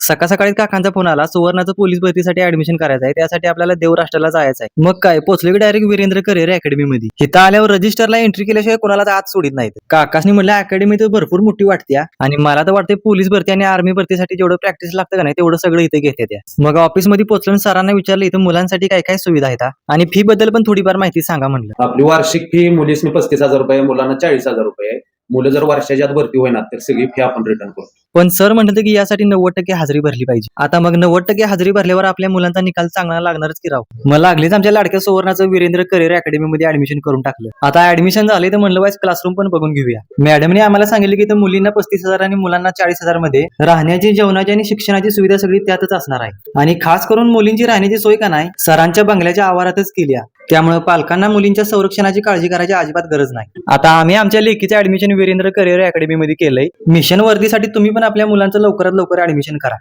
सकाळ सकाळी काकांचा फोन आला. सुवर्णाचं पोलीस भरतीसाठी ऍडमिशन करायचं आहे. त्यासाठी आपल्याला देवराष्ट्राला जायचं आहे. मग काय पोहोचले की डायरेक्ट वीरेंद्र करिअर अकॅडमी मध्ये. इथं आल्यावर रजिस्टरला एंट्री केल्याशिवाय कोणाला आत सोडित नाहीत. काकासनी म्हणलं अकॅडमी तर भरपूर मोठी वाटते आणि मला तर वाटते पोलीस भरती आणि आर्मी भरतीसाठी जेवढं प्रॅक्टिस लागतं का नाही तेवढं सगळं इथे घेते त्या मग ऑफिसमध्ये पोहोचलो सरांना विचारलं इथं मुलांसाठी काय काय सुविधा आहेत आणि फी बद्दल पण थोडीफार माहिती सांगा म्हणलं. आपली वार्षिक फी मुलीसनी पस्तीस हजार रुपये मुलांना चाळीस हजार रुपये मुलं जर वर्षाच्या आत भरती होईना तर सगळी फी आपण रिटर्न करतो पण सर म्हणलं की यासाठी नव्वद टक्के हजेरी भरली पाहिजे. आता मग नव्वद टक्के हजेरी भरल्यावर आपल्या मुलांचा निकाल चांगला लागणारच की राव? मग लागलीच आमच्या लाडक्या सुवर्णाचं वीरेंद्र करिअर अकॅडमी मध्ये ऍडमिशन करून टाकलं. आता ऍडमिशन झाले तर म्हणलं वाईज क्लासरूम पण बघून घेऊया. मॅडमने आम्हाला सांगितलं की तर मुलींना पस्तीस हजार आणि मुलांना चाळीस हजारमध्ये राहण्याची जेवणाची आणि शिक्षणाची सुविधा सगळी त्यातच असणार आहे. आणि खास करून मुलींची राहण्याची सोय का नाही सरांच्या बंगल्याच्या आवारातच केली त्यामुळे पालकांना मुलींच्या संरक्षणाची काळजी करायची अजिबात गरज नाही. आता आम्ही आमच्या लेखीचं ऍडमिशन वीरेंद्र करिअर अकॅडमी मध्ये केलंय. मिशन वर्दीसाठी तुम्ही पण आपल्या मुलांचं लवकरात लवकर ऍडमिशन करा.